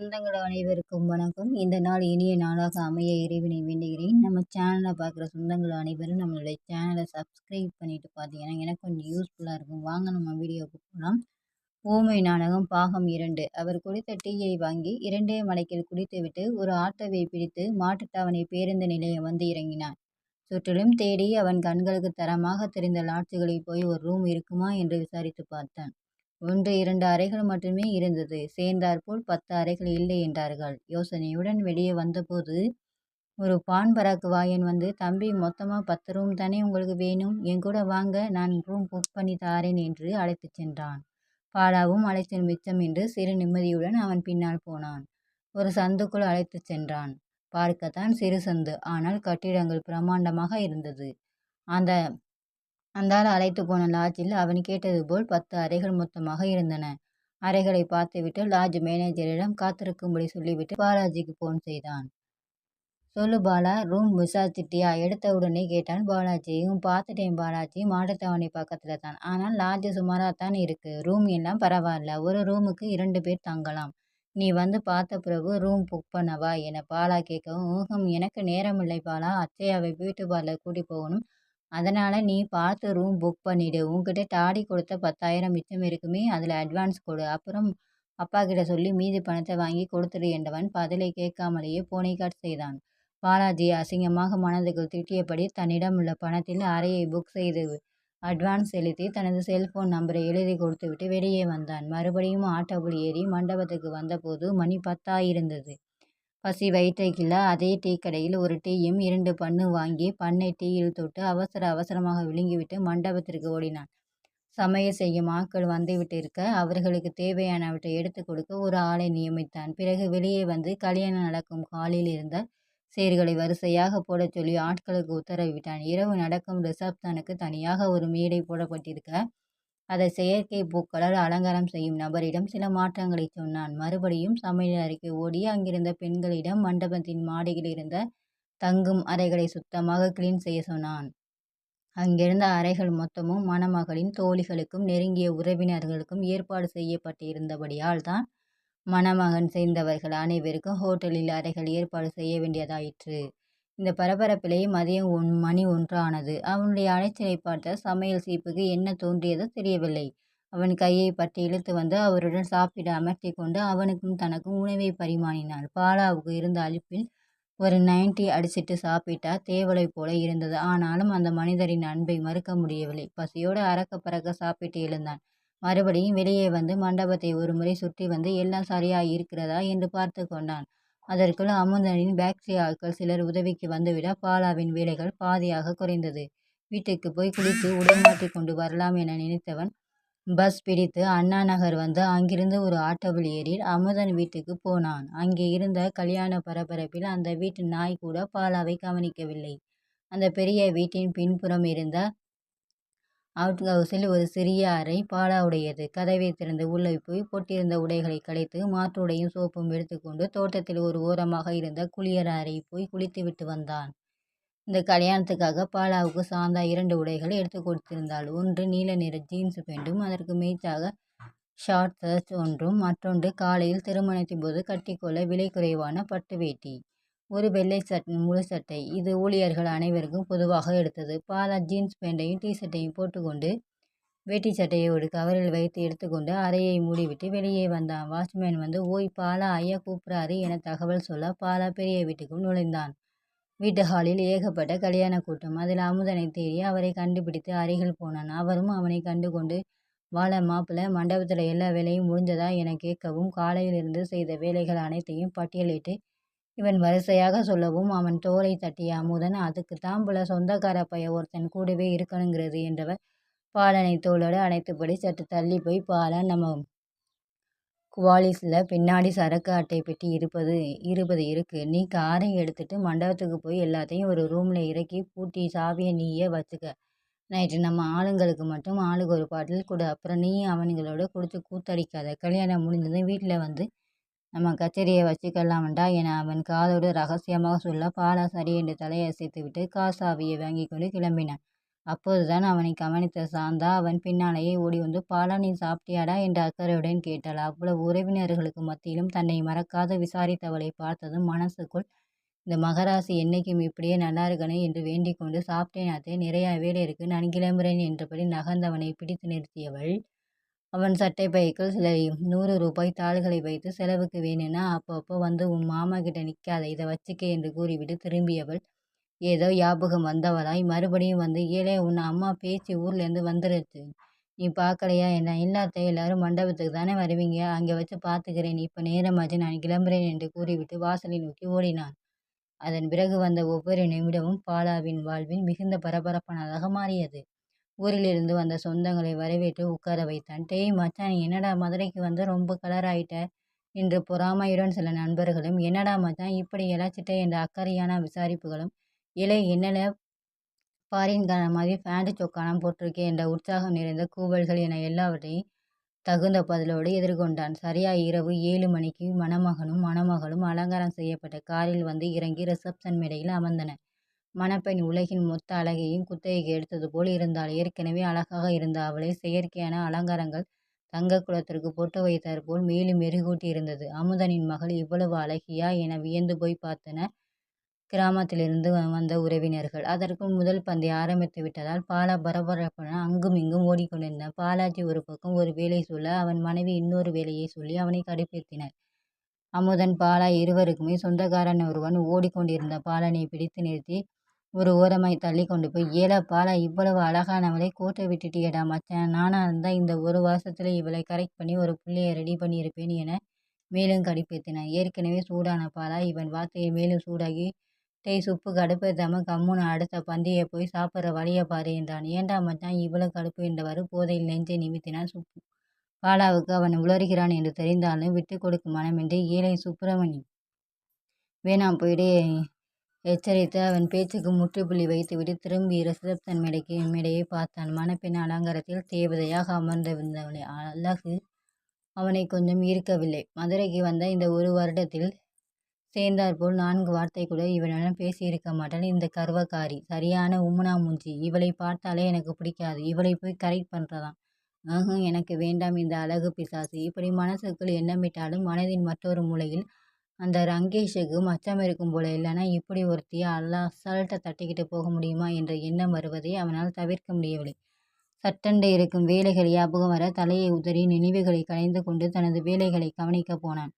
சொந்தங்கள் அனைவருக்கும் வணக்கம். இந்த நாள் இனிய நாளாக அமைய இறைவனை வேண்டுகிறேன். நம்ம சேனலை பார்க்குற சொந்தங்கள் அனைவரும் நம்மளுடைய சேனலை சப்ஸ்கிரைப் பண்ணிட்டு பார்த்தீங்கன்னா எனக்கு கொஞ்சம் யூஸ்ஃபுல்லாக இருக்கும். வாங்க நம்ம வீடியோவுக்கு போகலாம் ஊமை நாடகம் பாகம் இரண்டு. அவர் குடித்த டீயை வாங்கி இரண்டே மலைக்கில் குடித்துவிட்டு ஒரு ஆட்டோவை பிடித்து மாட்டுத்தாவணை பேருந்து நிலையம் வந்து இறங்கினான் சுற்றிலும் தேடி அவன் கண்களுக்கு தரமாக தெரிந்த லாட்ஜுகளில் போய் ஒரு ரூம் இருக்குமா என்று விசாரித்து பார்த்தான். ஒன்று இரண்டு அறைகள் மட்டுமே இருந்தது. சேர்ந்தாற்போல் பத்து அறைகள் இல்லை என்றார்கள். யோசனையுடன் வெளியே வந்தபோது ஒரு பான் பராக்கு வாயன் வந்து தம்பி மொத்தமாக பத்து ரூம் தானே உங்களுக்கு வேணும்? என் கூட வாங்க நான் ரூம் புக் பண்ணி தாரேன் என்று அழைத்துச் சென்றான். பாலாவும் அழைத்தல் மிச்சம் என்று சிறு நிம்மதியுடன் அவன் பின்னால் போனான். ஒரு சந்துக்குள் அழைத்துச் சென்றான். பார்க்கத்தான் சிறு சந்து ஆனால் கட்டிடங்கள் பிரம்மாண்டமாக இருந்தது. அந்த அந்தாள் அழைத்து போன லாட்ஜில் அவன் கேட்டது போல் பத்து அறைகள் மொத்தமாக இருந்தன. அறைகளை பார்த்துவிட்டு லாட்ஜ் மேனேஜரிடம் காத்திருக்கும்படி சொல்லிவிட்டு பாலாஜிக்கு போன் செய்தான். சொல்லு பாலா ரூம் விசாரிச்சிட்டியா? எடுத்த உடனே கேட்டான் பாலாஜியும் பார்த்துட்டேன் பாலாஜி. மாடத்தவணை பக்கத்தில் தான். ஆனால் லாட்ஜ் சுமாராக தான் இருக்குது ரூம் எல்லாம் பரவாயில்ல. ஒரு ரூமுக்கு இரண்டு பேர் தங்கலாம். நீ வந்து பார்த்த பிறகு ரூம் புக் பண்ணவா? என பாலா கேட்கவும் ஊகம் எனக்கு நேரமில்லை பாலா. அச்சையாவை பியூட்டி பார்லர் கூட்டி போகணும். அதனால் நீ பார்த்து ரூம் புக் பண்ணிவிடு உன்கிட்ட டாடி கொடுத்த பத்தாயிரம் மிச்சம் இருக்குமே அதில் அட்வான்ஸ் கொடு. அப்புறம் அப்பா கிட்ட சொல்லி மீதி பணத்தை வாங்கி கொடுத்துடு என்றவன் பதிலை கேட்காமலேயே போனை கட் செய்தான். பாலாஜி அசிங்கமாக மனதுக்குள் திட்டியபடி தன்னிடம் உள்ள பணத்தில் அறையை புக் செய்து அட்வான்ஸ் செலுத்தி தனது செல்போன் நம்பரை எழுதி கொடுத்துவிட்டு வெளியே வந்தான். மறுபடியும் ஆட்டோவில் ஏறி மண்டபத்துக்கு வந்தபோது மணி பத்தாயிருந்தது பசி வயிற்றை அதே டீ கடையில் ஒரு டீயும் இரண்டு பண்ணு வாங்கி பண்ணை டீயில் தொட்டு அவசர அவசரமாக விழுங்கிவிட்டு மண்டபத்திற்கு ஓடினான். சமையல் செய்யும் ஆட்கள் வந்துவிட்டிருக்க அவர்களுக்கு தேவையானவற்றை எடுத்து கொடுக்க ஒரு ஆளை நியமித்தான். பிறகு வெளியே வந்து கல்யாணம் நடக்கும் காலில் இருந்த சீர்களை வரிசையாக போடச் சொல்லி ஆட்களுக்கு உத்தரவிட்டான். இரவு நடக்கும் ரிசப்ஷனுக்கு தனியாக ஒரு மேடை போடப்பட்டிருக்க அதை செயற்கை பூக்களால் அலங்காரம் செய்யும் நபரிடம் சில மாற்றங்களை சொன்னான். மறுபடியும் சமையல் அறைக்கு ஓடி அங்கிருந்த பெண்களிடம் மண்டபத்தின் மாடியில் இருந்த தங்கும் அறைகளை சுத்தமாக கிளீன் செய்ய சொன்னான். அங்கிருந்த அறைகள் மொத்தமும் மணமகளின் தோழிகளுக்கும் நெருங்கிய உறவினர்களுக்கும் ஏற்பாடு செய்யப்பட்டிருந்தபடியால் தான் மணமகன் சேர்ந்தவர்கள் அனைவருக்கும் ஹோட்டலில் அறைகள் ஏற்பாடு செய்ய வேண்டியதாயிற்று. இந்த பரபரப்பிலே மதியம் ஒன் மணி ஒன்றானது. அவனுடைய அலைச்சலை பார்த்த சமையல் சீப்புக்கு என்ன தோன்றியதோ தெரியவில்லை. அவன் கையை பற்றி இழுத்து வந்து அவருடன் சாப்பிட அமர்த்தி கொண்டு அவனுக்கும் தனக்கும் உணவை பரிமாறினாள். பாலாவுக்கு இருந்த அழிப்பில் ஒரு நைன்டி அடிச்சிட்டு சாப்பிட்டா தேவலை போல இருந்தது. ஆனாலும் அந்த மனிதரின் அன்பை மறுக்க முடியவில்லை. பசியோடு அறக்க பறக்க சாப்பிட்டு எழுந்தான். மறுபடியும் வெளியே வந்து மண்டபத்தை ஒரு முறை சுற்றி வந்து எல்லாம் சரியாக இருக்கிறதா என்று பார்த்து கொண்டான். அதற்குள் அமுதனின் பாக்டீரியாக்கள் சிலர் உதவிக்கு வந்துவிட பாலாவின் வேலைகள் பாதியாக குறைந்தது. வீட்டுக்கு போய் குளித்து உடை மாற்றிக் கொண்டு வரலாம் என நினைத்தவன் பஸ் பிடித்து அண்ணா நகர் வந்து அங்கிருந்து ஒரு ஆட்டோவில் ஏறி அமுதன் வீட்டுக்கு போனான். அங்கே இருந்த கல்யாண பரபரப்பில் அந்த வீட்டு நாய் கூட பாலாவை கவனிக்கவில்லை. அந்த பெரிய வீட்டின் பின்புறம் இருந்த அவுட் ஹவுஸில் ஒரு சிறிய அறை பாலாவுடையது. கதவை திறந்து உள்ளே போய் போட்டிருந்த உடைகளை களைத்து மாற்றுடையும் சோப்பும் எடுத்துக்கொண்டு தோட்டத்தில் ஒரு ஓரமாக இருந்த குளியல் அறை போய் குளித்துவிட்டு வந்தான். இந்த கல்யாணத்துக்காக பாலாவுக்கு சாந்தா இரண்டு உடைகளை எடுத்து கொடுத்திருந்தாள். ஒன்று நீல நிற ஜீன்ஸ் பேண்டும் அதற்கு மேய்ச்சாக ஷார்ட் ஷர்ட் ஒன்றும் மற்றொன்று காலையில் திருமணத்தின் போது கட்டிக்கொள்ள விலை குறைவான பட்டு வேட்டி. ஒரு வெள்ளை சட் முழு சட்டை. இது ஊழியர்கள் அனைவருக்கும் பொதுவாக எடுத்தது. பாலா ஜீன்ஸ் பேண்டையும் டிஷர்ட்டையும் போட்டுக்கொண்டு வேட்டி சட்டையை ஒரு கவரில் வைத்து எடுத்துக்கொண்டு அறையை மூடிவிட்டு வெளியே வந்தான். வாட்ச்மேன் வந்து ஓய் பாலா ஐயா கூப்பிட்றாரு என தகவல் சொல்ல பாலா பெரிய வீட்டுக்குள் நுழைந்தான். வீட்டு ஹாலில் ஏகப்பட்ட கல்யாண கூட்டம். அதில் அமுதனை தேடி அவரை கண்டுபிடித்து அருகில் போனான். அவரும் அவனை கண்டு கொண்டு வாழ மாப்பிள்ள மண்டபத்தில் எல்லா வேலையும் முடிஞ்சதா? என கேட்கவும் காலையிலிருந்து செய்த வேலைகள் அனைத்தையும் பட்டியலிட்டு இவன் வரிசையாக சொல்லவும் அவன் தோலை தட்டிய அமுதன் அதுக்கு தான் போல சொந்தக்கார பைய ஒருத்தன் கூடவே இருக்கணுங்கிறது என்றவர் பாலனை தோளோடு அணைத்தபடி சற்று தள்ளி போய் பாலன் நம்ம குவாலிஸில் பின்னாடி சரக்கு அட்டை பெட்டி இருப்பது இருபது இருக்குது நீ காரை எடுத்துகிட்டு மண்டபத்துக்கு போய் எல்லாத்தையும் ஒரு ரூமில் இறக்கி பூட்டி சாவியை நீயே வச்சுக்க. நைட்டு நம்ம ஆளுங்களுக்கு மட்டும் ஆளுக்கு ஒரு பாட்டில் கொடு. அப்புறம் நீ அவனுங்களோட கொடுத்து கூத்தடிக்காத. கல்யாணம் முடிஞ்சதும் வீட்டில் வந்து நம்ம கச்சேரியை வச்சுக்கலாம்டா என அவன் காதோடு ரகசியமாக சொல்ல பாலா சரி என்று தலையசைத்துவிட்டு காசாவியை வாங்கி கொண்டு கிளம்பினான் அப்போதுதான் அவனை கவனித்த சாந்தா அவன் பின்னாலேயே ஓடி வந்து பாலா நீ சாப்பிட்டியாடா என்று அக்கறையுடன் கேட்டாள். அவ்வளவு உறவினர்களுக்கு மத்தியிலும் தன்னை மறக்காது விசாரித்தவளை பார்த்ததும் மனசுக்குள் இந்த மகராசி என்னைக்கும் இப்படியே நல்லா இருக்கணும் என்று வேண்டிக் கொண்டு சாப்பிட்டேன் அத்தை நிறைய வேலை இருக்கு நான் கிளம்புறேன் என்றபடி நகர்ந்தவனை பிடித்து நிறுத்தியவள் அவன் சட்டை பைக்குள் சில நூறு ரூபாய் தாள்களை வைத்து செலவுக்கு வேணும்னா அப்பப்போ வந்து உன் மாமா கிட்ட நிற்காத இதை வச்சுக்க என்று கூறிவிட்டு திரும்பியவள் ஏதோ ஞாபகம் வந்தவளாய் மறுபடியும் வந்து ஏழே உன் அம்மா பேச்சு ஊர்லேருந்து வந்துருச்சு. நீ பார்க்கலையா என்ன? இல்லாத எல்லாரும் மண்டபத்துக்கு தானே வருவீங்க? அங்கே வச்சு பார்த்துக்கிறேன் இப்போ நேரமாச்சு நான் கிளம்புறேன் என்று கூறிவிட்டு வாசலை நோக்கி ஓடினான். அதன் பிறகு வந்த ஒவ்வொரு நிமிடமும் பாலாவின் வாழ்வில் மிகுந்த பரபரப்பானதாக மாறியது. ஊரிலிருந்து வந்த சொந்தங்களை வரவேற்று உட்கார வைத்தான். டேய் மச்சான் என்னடா மதுரைக்கு வந்து ரொம்ப கலர் ஆயிட்ட என்று பொறாமையுடன் சில நண்பர்களும் என்னடா மச்சான் இப்படி இழைச்சிட்ட என்ற அக்கறையான விசாரிப்புகளும் இலை என்னென்ன ஃபாரின்கார மாதிரி ஃபேண்ட் சொக்கானம் போட்டிருக்கே என்ற உற்சாகம் நிறைந்த கூவல்கள் என எல்லாவற்றையும் தகுந்த பதிலோடு எதிர்கொண்டான். சரியா இரவு ஏழு மணிக்கு மணமகனும் மணமகளும் அலங்காரம் செய்யப்பட்ட காரில் வந்து இறங்கி ரிசப்ஷன் மேடையில் அமர்ந்தனர் மணப்பெண் உலகின் மொத்த அழகையும் குத்தகைக்கு எடுத்தது போல் இருந்தாள். ஏற்கனவே அழகாக இருந்த அவளை செயற்கையான அலங்காரங்கள் தங்க குளத்திற்கு பொட்டு வைத்தார் போல் மேலும் மெருகூட்டி இருந்தது அமுதனின் மகள் இவ்வளவு அழகியா என வியந்து போய் பார்த்தனர் கிராமத்திலிருந்து வந்த உறவினர்கள். அதற்குள் முதல் பந்தை ஆரம்பித்து விட்டதால் பாலா பரபரப்புடன் அங்கும் இங்கும் ஓடிக்கொண்டிருந்தான். பாலாஜி ஒரு பக்கம் ஒரு வேலை சொல்ல அவன் மனைவி இன்னொரு வேலையை சொல்லி அவனை கடுப்பேற்றினர் அமுதன் பாலா இருவருக்குமே சொந்தக்காரன் ஒருவன் ஓடிக்கொண்டிருந்த பாலனை பிடித்து நிறுத்தி ஒரு ஓரமாய் தள்ளி கொண்டு போய் ஏலா பாலா இவ்வளவு அழகானவளை கோட்டை விட்டுட்டியடா மச்சான். நானாக இருந்தால் இந்த ஒரு வருஷத்தில் இவளை கரெக்ட் பண்ணி ஒரு பிள்ளைய ரெடி பண்ணியிருப்பேன் என மேலும் கடுப்பேற்றினான் ஏற்கனவே சூடான பாலா இவன் வார்த்தையை மேலும் சூடாகி டேய் சுப்பு கடுப்பேத்தாம கம்முன்னு அடுத்த பந்தியை போய் சாப்பிட்ற வழியை பாரு என்றான். ஏண்டா மச்சான் இவ்வளோ கடுப்பு என்றவாறு போதையில் நெஞ்சை நிமித்தினான் சுப்பு. பாலாவுக்கு அவன் உளறுகிறான் என்று தெரிந்தாலும் விட்டு கொடுக்கும் மனமின்றி ஏழை சுப்பிரமணி வேணாம் போயிடு. எச்சரித்து அவன் பேச்சுக்கு முற்றுப்புள்ளி வைத்துவிட்டு திரும்பி ரிசப்ஷன் மேடைக்கு மேடையை பார்த்தான். மணப்பெண் அலங்காரத்தில் தேவதையாக அமர்ந்திருந்தவனை அழகு அவனை கொஞ்சம் ஈர்க்கவில்லை. மதுரைக்கு வந்த இந்த ஒரு வருடத்தில் சேர்ந்தாற்போல் நான்கு வார்த்தை கூட இவனிடம் பேசியிருக்க மாட்டான் இந்த கர்வக்காரி சரியான உம்முனா மூஞ்சி இவளை பார்த்தாலே எனக்கு பிடிக்காது. இவளை போய் கரெக்ட் பண்ணுறதான் ஆஹும் எனக்கு வேண்டாம் இந்த அழகு பிசாசு. இப்படி மனசுக்குள் எண்ணமிட்டாலும் மனதின் மற்றொரு மூலையில் அந்த ரங்கேஷுக்கு மச்சம் இருக்கும் போல இல்லைன்னா இப்படி ஒருத்தியை அல்லா அசால்ட்டை தட்டிக்கிட்டு போக முடியுமா என்ற எண்ணம் வருவதை அவனால் தவிர்க்க முடியவில்லை. சட்டென்று இருக்கும் வேலைகள் ஞாபகம் வர தலையை உதறி நினைவுகளை கலைந்து கொண்டு தனது வேலைகளை கவனிக்கப் போனான்.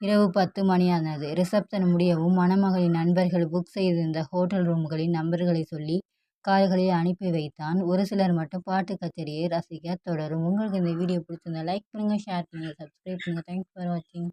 இரவு பத்து மணியானது. ரிசப்ஷன் முடியவும் மணமகளின் நண்பர்கள் புக் செய்திருந்த ஹோட்டல் ரூம்களின் நம்பர்களை சொல்லி கார்களில் அனுப்பி வைத்தான். ஒரு சிலர் மட்டும் பாட்டு கச்சேரியை ரசிக்க தொடரும். உங்களுக்கு இந்த வீடியோ பிடிச்சிருந்தா லைக் பண்ணுங்கள் ஷேர் பண்ணுங்கள் சப்ஸ்கிரைப் பண்ணுங்கள் தேங்க்ஸ் ஃபார் வாட்சிங்